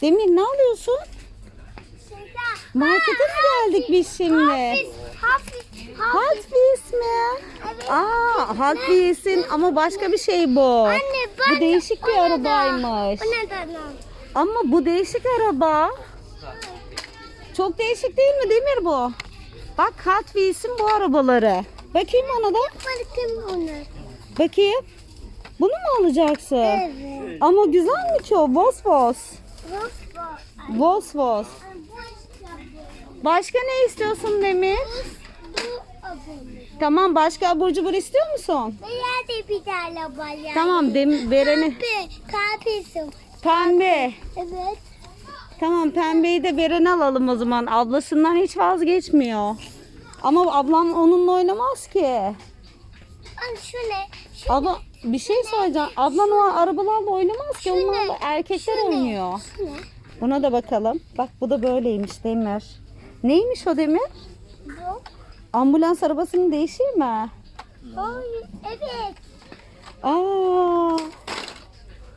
Demir ne alıyorsun? Markete mi geldik biz şimdi? Hafif, hafif, mi? Evet. Aa, Wheels'in ama başka bir şey bu. Anne. Bu değişik bir arabaymış. O ne da- Ama bu değişik araba. Çok değişik değil mi Demir bu? Bak Hot Wheels'in bu arabaları. Bakayım ona da. Bakın onu. Bakayım. Bunu mu alacaksın? Evet. Ama güzel mi ki o? Vos vos. Vos vos. Başka ne istiyorsun Demir? Tamam başka abur cubur istiyor musun? Veya de bir tane bayağı. Tamam Demir vereni. Kahpe. Kahpesi. Pembe. Evet. Tamam pembeyi de Beren alalım o zaman. Ablasından hiç vazgeçmiyor. Ama ablam onunla oynamaz ki. Anne şu ne? Şu Abla bir şey söyleyeceğim. Ablan o arabalarla oynamaz ki. Ne? Onlarla erkekler ne? oynuyor. Ne? Buna da bakalım. Bak bu da böyleymiş Demir. Neymiş o Demir? Bu. Ambulans arabasının değişir mi? Hayır. Evet. Aa.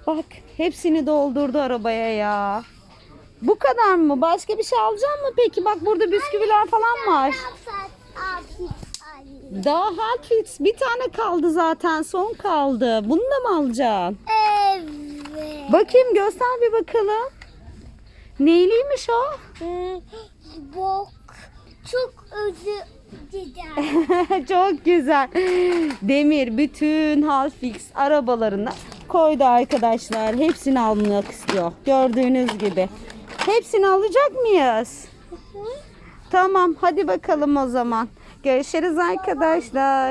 Bak hepsini doldurdu arabaya ya. Bu kadar mı? Başka bir şey alacak mı peki? Bak burada bisküviler falan var. Daha Hot Wheels bir tane kaldı zaten. Son kaldı. Bunu da mı alacaksın? Evet. Bakayım göster bir bakalım. Neyliymiş o? Hmm, Bok. Çok özür dilerim. Çok güzel. Demir bütün Hot Wheels arabalarını koydu arkadaşlar. Hepsini almak istiyor. Gördüğünüz gibi. Hepsini alacak mıyız? Tamam hadi bakalım o zaman. Görüşürüz arkadaşlar.